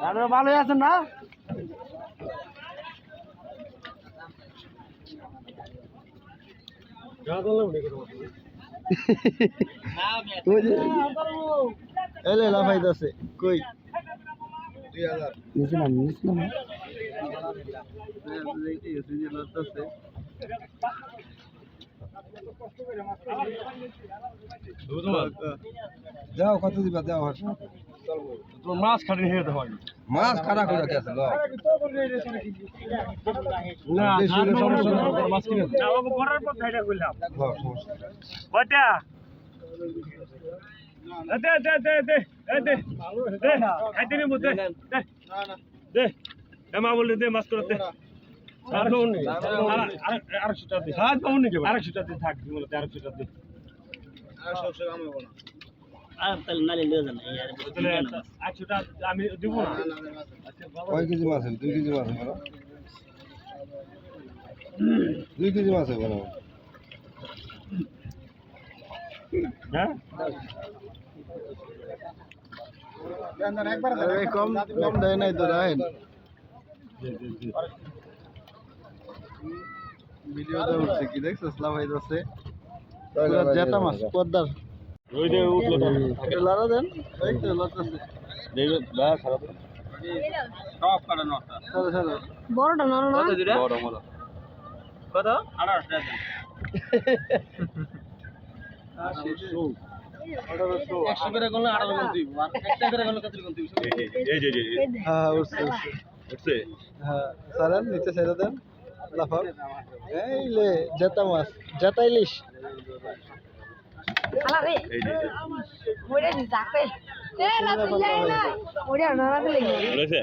দাদা ভালোই আছেন না? কই? নাম যাও কত দিবা? যাও তোর মাছ খাটে নিয়ে যেতে হয় মাছ খারাপ না। মাছ কিনে পর ধাইটা দে দে দে দে দে দে দে খাইতে নিবো দে দে দে এ মা বলে দে মাছ করে দে আর পাউন দে হাত পাউন দে থাক বলে দে আমি কয় কেজি মাছ দুই কেজি মাছ হবে দুই কেজি মাছ না? হ্যাঁ কম কম দেয় নাই তো রাহেন ভিডিওতে উঠছে কি দেখছিস লাফাইতেছে জেটা মাছ পদ্মার। ওই যে উঠল দেন। এই তো লড়তেছে। দেখবে বা খারাপ। সব বড়টা না। কত কত? হ্যাঁ হ্যাঁ নিচে ছেড়ে দেন। লাফাও। এই লে জেতা মাছ। জেতা ইলিশ আলা রে। এই যাকে এ না। তুই যাই না ওইটা না না বলেছে?